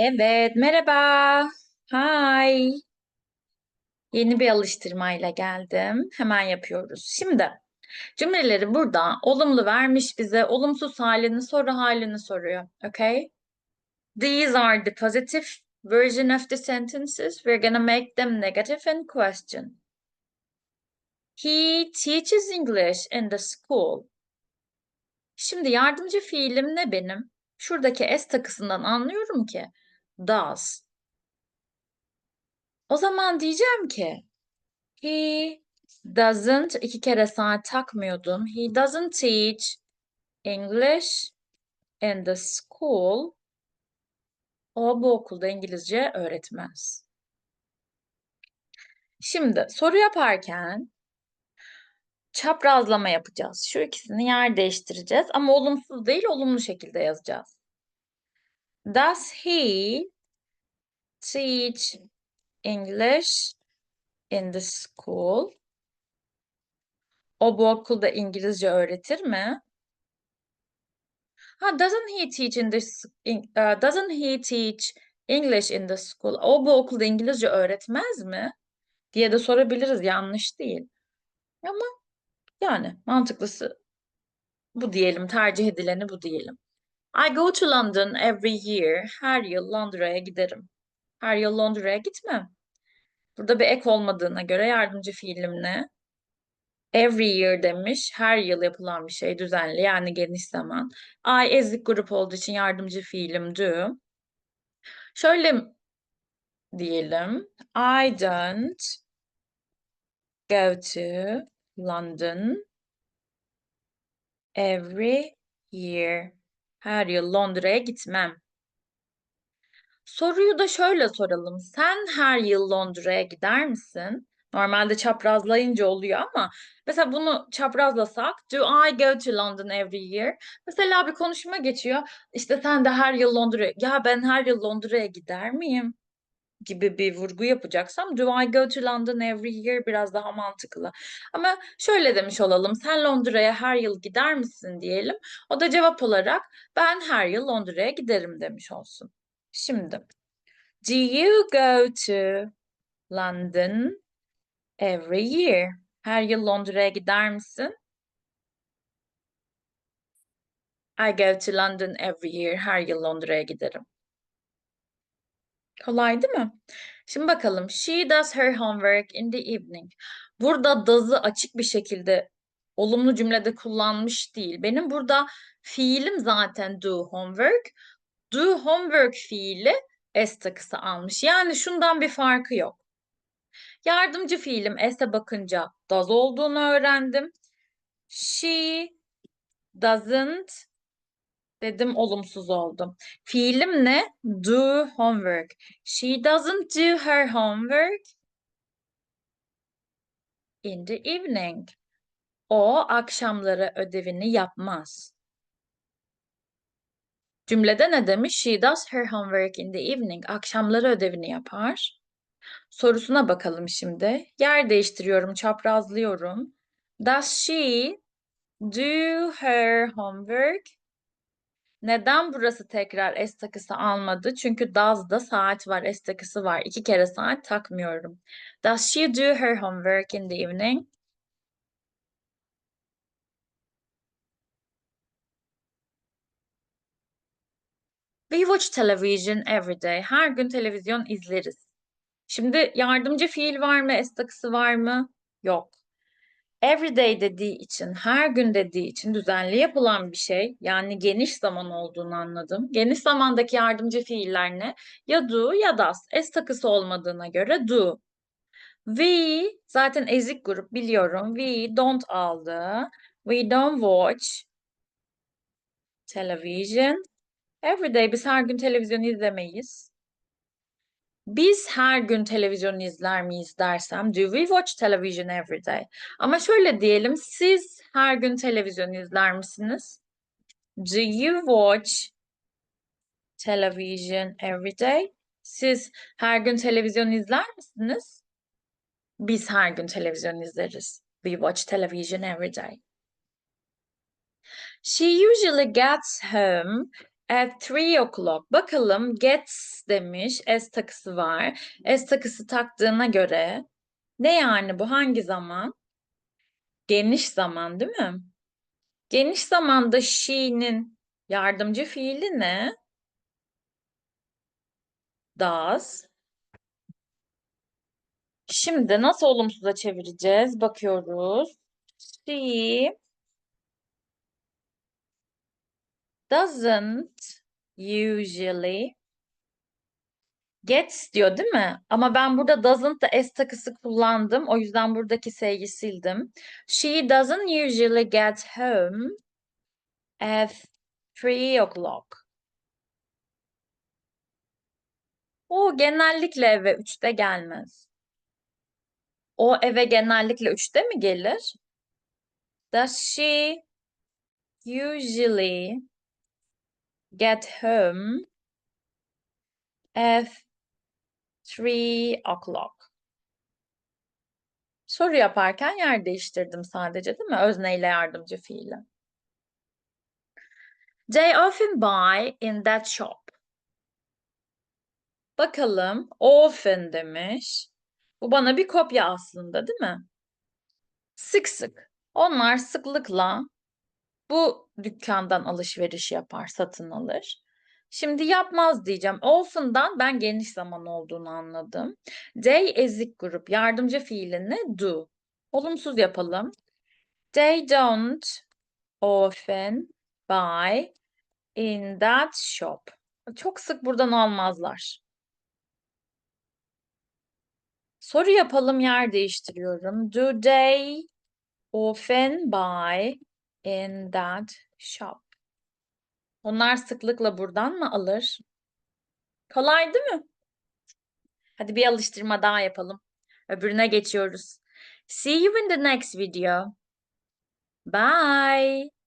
Evet, merhaba. Hi. Yeni bir alıştırmayla geldim. Hemen yapıyoruz. Şimdi cümleleri burada olumlu vermiş bize. Olumsuz halini, soru halini soruyor. Okay? These are the positive version of the sentences. We're gonna make them negative in question. He teaches English in the school. Şimdi yardımcı fiilim ne benim? Şuradaki s takısından anlıyorum ki does. O zaman diyeceğim ki he doesn't iki kere saat takmıyordum. He doesn't teach English in the school. O bu okulda İngilizce öğretmez. Şimdi soru yaparken çaprazlama yapacağız. Şu ikisini yer değiştireceğiz ama olumsuz değil, olumlu şekilde yazacağız. Does he teach English in the school? O bu okulda İngilizce öğretir mi? Ha, doesn't he teach in in- uh, doesn't he teach English in the school? O bu okulda İngilizce öğretmez mi? diye de sorabiliriz. Yanlış değil. Ama yani mantıklısı bu diyelim. Tercih edileni bu diyelim. I go to London every year. Her yıl Londra'ya giderim. Her yıl Londra'ya gitmem. Burada bir ek olmadığına göre yardımcı fiilim ne? Every year demiş. Her yıl yapılan bir şey düzenli yani geniş zaman. I ezik grup olduğu için yardımcı fiilim do. Şöyle diyelim. I don't go to London every year. Her yıl Londra'ya gitmem. Soruyu da şöyle soralım. Sen her yıl Londra'ya gider misin? Normalde çaprazlayınca oluyor ama mesela bunu çaprazlasak Do I go to London every year? Mesela bir konuşma geçiyor. İşte sen de her yıl Londra'ya ya ben her yıl Londra'ya gider miyim? Gibi bir vurgu yapacaksam Do I go to London every year biraz daha mantıklı. Ama şöyle demiş olalım. Sen Londra'ya her yıl gider misin diyelim. O da cevap olarak ben her yıl Londra'ya giderim demiş olsun. Şimdi Do you go to London every year? Her yıl Londra'ya gider misin? I go to London every year. Her yıl Londra'ya giderim. Kolay değil mi? Şimdi bakalım. She does her homework in the evening. Burada does'ı açık bir şekilde olumlu cümlede kullanmış değil. Benim burada fiilim zaten do homework. Do homework fiili s takısı almış. Yani şundan bir farkı yok. Yardımcı fiilim s'e bakınca does olduğunu öğrendim. She doesn't dedim olumsuz oldu. Fiilim ne? Do homework. She doesn't do her homework in the evening. O akşamları ödevini yapmaz. Cümlede ne demiş? She does her homework in the evening. Akşamları ödevini yapar. Sorusuna bakalım şimdi. Yer değiştiriyorum, çaprazlıyorum. Does she do her homework? Neden burası tekrar S takısı almadı? Çünkü does'da saat var, S takısı var. İki kere saat takmıyorum. Does she do her homework in the evening? We watch television every day. Her gün televizyon izleriz. Şimdi yardımcı fiil var mı? S takısı var mı? Yok. Every day dediği için, her gün dediği için düzenli yapılan bir şey. Yani geniş zaman olduğunu anladım. Geniş zamandaki yardımcı fiiller ne? Ya do ya does. S takısı olmadığına göre do. We zaten ezik grup biliyorum. We don't aldı. We don't watch television. Every day biz her gün televizyon izlemeyiz. Biz her gün televizyon izler miyiz dersem, do we watch television every day? Ama şöyle diyelim, siz her gün televizyon izler misiniz? Do you watch television every day? Siz her gün televizyon izler misiniz? Biz her gün televizyon izleriz. We watch television every day. She usually gets home At three o'clock. Bakalım gets demiş. S takısı var. S takısı taktığına göre ne yani bu? Hangi zaman? Geniş zaman değil mi? Geniş zamanda she'nin yardımcı fiili ne? Does. Şimdi nasıl olumsuza çevireceğiz? Bakıyoruz. She doesn't usually gets diyor değil mi? Ama ben burada doesn't da s takısı kullandım. O yüzden buradaki S'yi sildim. She doesn't usually get home at three o'clock. O genellikle eve üçte gelmez. O eve genellikle üçte mi gelir? Does she usually get home at three o'clock? Soru yaparken yer değiştirdim sadece değil mi? Özneyle yardımcı fiili. They often buy in that shop. Bakalım often demiş. Bu bana bir kopya aslında değil mi? Sık sık. Onlar sıklıkla bu dükkandan alışveriş yapar, satın alır. Şimdi yapmaz diyeceğim. Often'dan ben geniş zaman olduğunu anladım. They ezik grup. Yardımcı fiili ne? Do. Olumsuz yapalım. They don't often buy in that shop. Çok sık buradan almazlar. Soru yapalım, yer değiştiriyorum. Do they often buy in that shop? Onlar sıklıkla buradan mı alır? Kolay değil mi? Hadi bir alıştırma daha yapalım. Öbürüne geçiyoruz. See you in the next video. Bye.